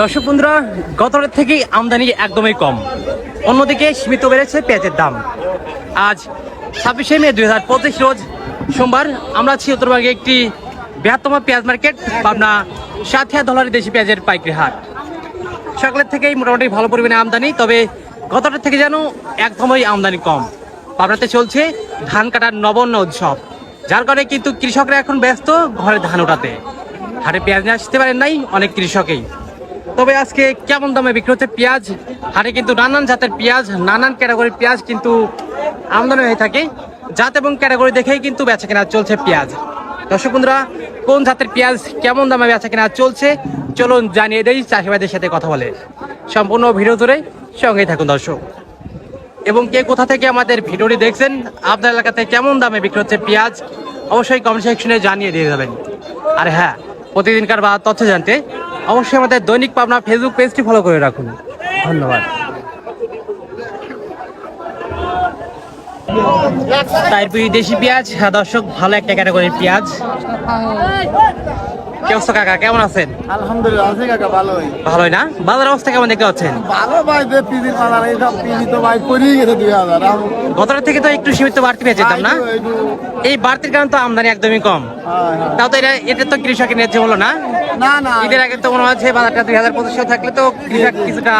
দর্শক বন্ধুরা গত রাত থেকেই আমদানি একদমই কম। অন্যদিকে সীমিত বেড়েছে পেঁয়াজের দাম। আজ ছাব্বিশে মে দুই হাজার পঁচিশ রোজ সোমবার আমরা আছি উত্তরবঙ্গে একটি বৃহত্তম পেঁয়াজ মার্কেট, পাবনা সাথিয়া ডলারি দেশি পেঁয়াজের পাইকারি হাট। সকালের থেকেই মোটামুটি ভালো পরিমাণে আমদানি, তবে গতটার থেকে যেন একদমই আমদানি কম। পাবনাতে চলছে ধান কাটার নবন্ন উৎসব। যার কারণে কিন্তু কৃষকরা এখন ব্যস্ত ঘরে ধান ওঠাতে। হাটে পেঁয়াজ নিয়ে আসতে পারেন নাই অনেক কৃষকেই। তবে আজকে কেমন দামে বিক্রি হচ্ছে পেঁয়াজ? হাটে কিন্তু নানান জাতের পেঁয়াজ, নানান ক্যাটাগরির পেঁয়াজ কিন্তু আমদানি হয়ে থাকে। জাত এবং ক্যাটাগরি দেখেই কিন্তু বেচা কেনা চলছে পেঁয়াজ। দর্শক বন্ধুরা, কোন জাতের পেঁয়াজ কেমন দামে বেচা কেনা চলছে? চলুন জানিয়ে দেই চাষিবাদের সাথে কথা বলে। সম্পূর্ণ ভিডিও ধরে সঙ্গেই থাকুন দর্শক। এবং কে কোথা থেকে আমাদের ভিডিওটি দেখছেন, আপনার এলাকাতে কেমন দামে বিক্রি হচ্ছে পেঁয়াজ, অবশ্যই কমেন্ট সেকশনে জানিয়ে দিয়ে যাবেন। আর হ্যাঁ প্রতিদিনকার বা তথ্য জানতে অবশ্যই আমাদের দৈনিক পাবনা ফেসবুক পেজটি ফলো করে রাখুন। ধন্যবাদ। তাই দেশি পেঁয়াজ হ্যাঁ দর্শক, ভালো একটা ক্যাটাগরির পেঁয়াজ। কে অবস্থা কাকা? কেমন আছেন? আলহামদুলিল্লাহ আছে কাকা ভালোই। ভালোই না? বাজার অবস্থা কেমন দেখতে পাচ্ছেন? ভালো ভাই যে পিজির বাজার এইসব পিজি তো ভাই করিয়ে গেছে দুই হাজার। থেকে তো একটু সীমিত বাড়তি পেয়ে যেতাম না? এই বাড়তির কারণে তো আমদানি একদমই কম। হ্যাঁ, হ্যাঁ। তাও তো এটা এটা তো কৃষকের ন্যায্য হলো না? না না। ঈদের আগে তো মনে হচ্ছে বাজারটা দুই হাজার পঁচিশশো থাকলে তো কৃষক কিছুটা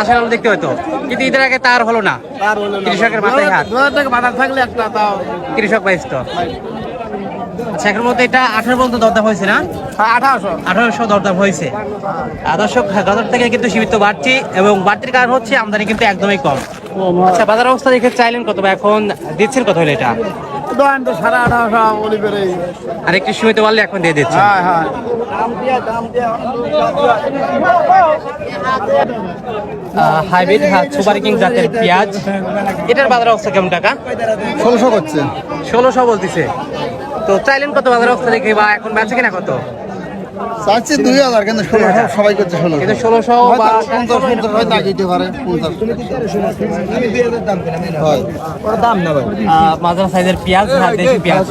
আশার আলো দেখতে হতো। কিন্তু ঈদের আগে তার হলো না। তার হলো না। কৃষকের মাথায় হাত। বাজার থাকলে একটা তাও কৃষক বাইশ তো আচ্ছা এখন মধ্যে এটা আঠারো পর্যন্ত দরদাম হয়েছে না? হ্যাঁ, আঠারোশো। আঠারোশো দরদাম হয়েছে। দর্শক গতর থেকে কিন্তু সীমিত বাড়তি এবং বাড়তির কারণ হচ্ছে আমদানি কিন্তু একদমই কম। আচ্ছা বাজার অবস্থা দেখে চাইলেন কত বা এখন দিচ্ছেন কত হলো এটা? আর একটু সীমিত বাড়লে এখন দিয়ে দিচ্ছে হ্যাঁ হ্যাঁ। হাইব্রিড সুপার কিং জাতের পেঁয়াজ। এটার বাজার অবস্থা কেমন টাকা ষোলোশো করছে। ষোলোশো বলতেছে। তো চাইলেন কত বাজার অবস্থা দেখে বা এখন বেচে কিনা কত? চাচ্ছি দুই হাজার কিন্তু ষোলোশো সবাই করছে ষোলোশো কিন্তু ষোলোশো বা পঞ্চাশ পঞ্চাশ হয়তো আগে দিতে পারে পঞ্চাশ। হয়। ওর দাম না ভাই? আহ, সাইজের পেঁয়াজ আর দেশি পেঁয়াজ?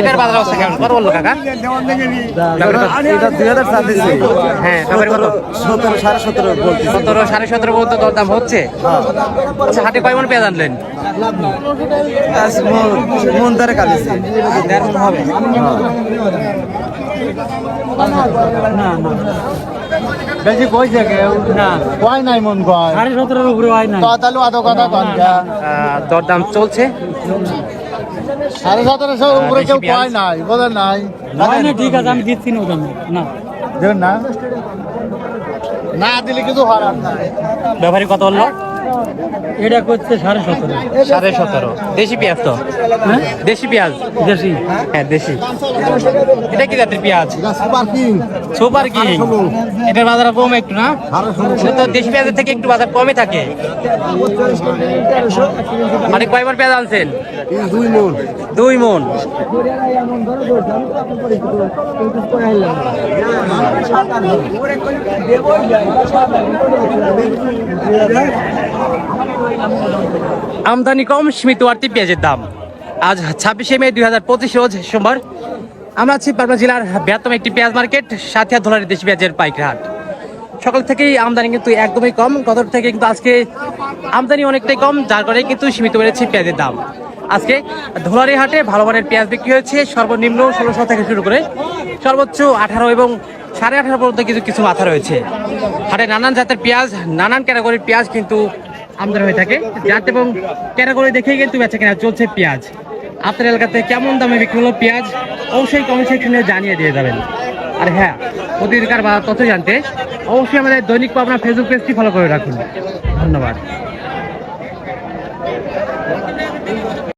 এটার বাজার অবস্থা কেমন? কত বলল কাকা? এটা দুই হাজার চার দিচ্ছে। হ্যাঁ কত? সতেরো সাড়ে সতেরো সতেরো সাড়ে সতেরো পর্যন্ত দরদাম হচ্ছে? আচ্ছা হাটে কয় মন পেঁয়াজ আনলেন? মন কালিছে দেড় হবে বেশি কইছে কেউ না। কয় নাই মন কয়? সাড়ে সতেরোর উপরে হয় না তো তাহলে আদৌ কথা কন দরদাম চলছে? সাড়ে সতেরোশো উপরে কেউ। কয় নাই বোঝেন নাই। ঠিক আছে আমি দিচ্ছি না না। দেবেন না? না দিলে কিছু হারাম নাই। ব্যাপারী কত বলল? এটা করছে সাড়ে সতেরো। সাড়ে সতেরো। দেশি পেঁয়াজ তো? হ্যাঁ? দেশি পেঁয়াজ? দেশি। হ্যাঁ দেশি। এটা কি জাতের পেঁয়াজ? Super king. এটার বাজার কম একটু না? তো দেশি পেঁয়াজের থেকে একটু বাজার কমে থাকে। মানে কয়বার পেঁয়াজ আনছেন? দুই মন। দুই মন। আমদানি কম, সীমিত বাড়তি পেঁয়াজের দাম। আজ ছাব্বিশে মে দুই হাজার পঁচিশ রোজ সোমবার। আমরা আছি পাবনা জেলার বৃহত্তম একটি পেঁয়াজ মার্কেট সাথিয়া ধলারি দেশি পেঁয়াজের পাইকারি সকাল থেকেই আমদানি কিন্তু একদমই কম, গত থেকে কিন্তু আজকে আমদানি অনেকটাই কম, যার কারণে কিন্তু সীমিত বেড়েছে পেঁয়াজের দাম। আজকে ধোলারি হাটে ভালো মানের পেঁয়াজ বিক্রি হয়েছে। সর্বনিম্ন ষোলোশো থেকে শুরু করে সর্বোচ্চ আঠারো এবং সাড়ে আঠারো পর্যন্ত কিছু কিছু মাথা রয়েছে। হাটে নানান জাতের পেঁয়াজ, নানান ক্যাটাগরির পেঁয়াজ কিন্তু আমদানি হয়ে থাকে। জাত এবং ক্যাটাগরি দেখেই কিন্তু বেচা কেনা চলছে পেঁয়াজ। আপনার এলাকাতে কেমন দামে বিক্রি হলো পেঁয়াজ? অবশ্যই কমেন্ট সেকশনে জানিয়ে দিয়ে যাবেন। আর হ্যাঁ প্রতিদিনকার বা তথ্য জানতে অবশ্যই আমাদের দৈনিক পাবনা ফেসবুক পেজটি ফলো করে রাখুন। ধন্যবাদ।